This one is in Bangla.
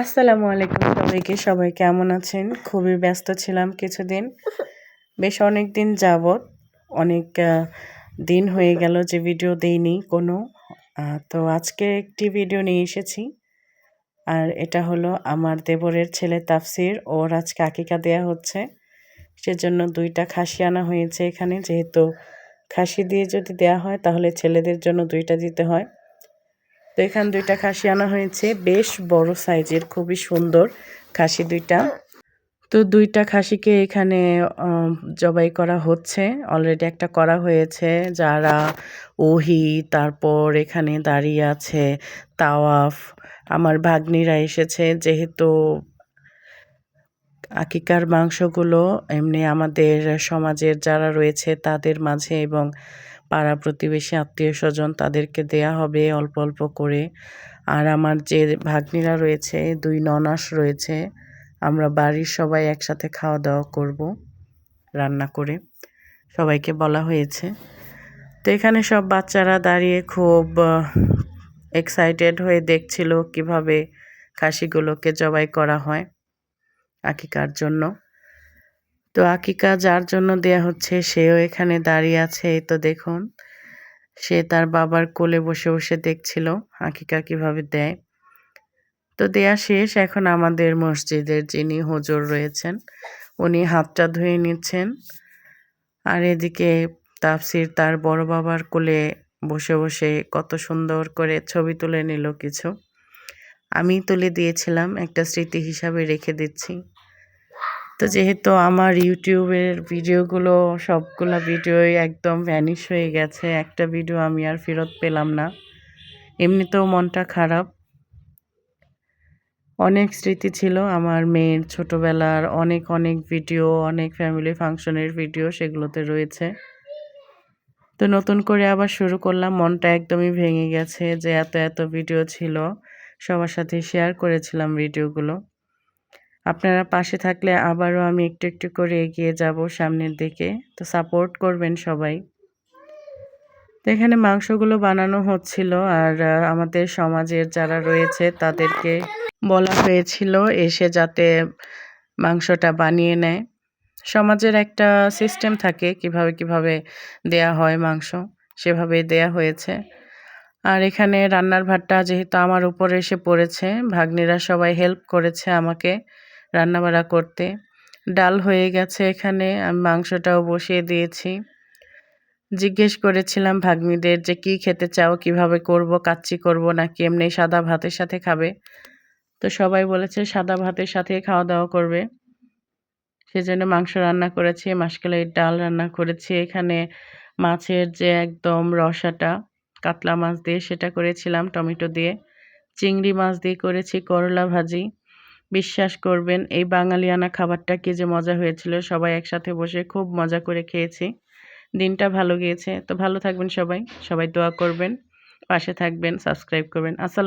আসসালামু আলাইকুম সবাইকে। সবাই কেমন আছেন? খুবই ব্যস্ত ছিলাম কিছুদিন। বেশ অনেক দিন যাবৎ, অনেক দিন হয়ে গেল যে ভিডিও দেইনি কোনো। তো আজকে একটি ভিডিও নিয়ে এসেছি। আর এটা হলো আমার দেবরের ছেলে তাফসির। ওর আজকে আকিকা দেয়া হচ্ছে। সেজন্য দুইটা খাসি আনা হয়েছে এখানে। যেহেতু খাসি দিয়ে যদি দেয়া হয়, তাহলে ছেলেদের জন্য দুইটা দিতে হয়। তো এখানে দুইটা খাসি আনা হয়েছে। বেশ বড় সাইজের, খুবই সুন্দর খাসি দুইটা। তো দুইটা খাসিকে এখানে জবাই করা হচ্ছে। অলরেডি একটা করা হয়েছে। যারা ওহি, তারপর এখানে দাঁড়িয়ে আছে, তাওয়াফ, আমার ভাগ্নিরা এসেছে। যেহেতু আকিকার মাংসগুলো এমনি আমাদের সমাজের যারা রয়েছে তাদের মাঝে এবং পাড়া প্রতিবেশী আত্মীয় স্বজন তাদেরকে দেয়া হবে অল্প অল্প করে। আর আমার যে ভাগ্নিরা রয়েছে, দুই ননাস রয়েছে, আমরা বাড়ির সবাই একসাথে খাওয়া দাওয়া করব, রান্না করে। সবাইকে বলা হয়েছে। তো এখানে সব বাচ্চারা দাঁড়িয়ে খুব এক্সাইটেড হয়ে দেখছিল কীভাবে খাসিগুলোকে জবাই করা হয়, আকিকার জন্য। তো আকিকা যার জন্য দেয়া হচ্ছে সেও এখানে দাঁড়িয়ে আছে, এই তো দেখুন। সে তার বাবার কোলে বসে বসে দেখছিল আকিকা কীভাবে দেয়। তো দেয়া শেষ, এখন আমাদের মসজিদের যিনি হুজুর রয়েছেন, উনি হাতটা ধুয়ে নিচ্ছেন। আর এদিকে তাফসির তার বড় বাবার কোলে বসে বসে কত সুন্দর করে ছবি তুলে নিল কিছু। আমি তুলে দিয়েছিলাম, একটা স্মৃতি হিসাবে রেখে দিচ্ছি। তো যেহেতু আমার ইউটিউবের ভিডিওগুলো, সবগুলো ভিডিওই একদম ভ্যানিশ হয়ে গেছে, একটা ভিডিও আমি আর ফেরত পেলাম না। এমনিতেও মনটা খারাপ। অনেক স্মৃতি ছিল আমার মেয়ের ছোটবেলার, অনেক অনেক ভিডিও অনেক ফ্যামিলি ফাংশনের ভিডিও সেগুলোতে রয়েছে। তো নতুন করে আবার শুরু করলাম, মনটা একদমই ভেঙে গেছে যে এত এত ভিডিও ছিল। সবার সাথে শেয়ার করেছিলাম ভিডিওগুলো আপনারা পাশে থাকলে আবারও আমি একটু একটু করে এগিয়ে যাব সামনের দিকে। তো সাপোর্ট করবেন সবাই। তো এখানে মাংসগুলো বানানো হচ্ছিল আর আমাদের সমাজের যারা রয়েছে তাদেরকে বলা হয়েছিল এসে যাতে মাংসটা বানিয়ে নেয়। সমাজের একটা সিস্টেম থাকে কীভাবে কীভাবে দেয়া হয় মাংস সেভাবে দেয়া হয়েছে। আর এখানে রান্নার ভাতটা যেহেতু আমার উপরে এসে পড়েছে, ভাগ্নিরা সবাই হেল্প করেছে আমাকে। রান্নাবাড়া করতে। ডাল হয়ে গেছে এখানে, আমি মাংসটাও বসিয়ে দিয়েছি। জিজ্ঞেস করেছিলাম ভাগ্নিদের যে কি খেতে চাও, কীভাবে করব, কাচ্চি করব নাকি এমনি সাদা ভাতের সাথে খাবে। তো সবাই বলেছে সাদা ভাতের সাথে খাওয়া দাওয়া করবে। সেজন্য মাংস রান্না করেছি মাসকালাইয়ের ডাল রান্না করেছি। এখানে মাছের যে একদম রসাটা, কাতলা মাছ দিয়ে সেটা করেছিলাম, টমেটো দিয়ে। চিংড়ি মাছ দিয়ে করেছি, করলা ভাজি। বিশ্বাস করবেন, এই বাঙালিয়ানা খাবারটা কি যে মজা হয়েছিল, সবাই একসাথে বসে খুব মজা করে খেয়েছি। দিনটা ভালো গিয়েছে। তো ভালো থাকবেন সবাই। সবাই দোয়া করবেন, পাশে থাকবেন, সাবস্ক্রাইব করবেন। আসসালাম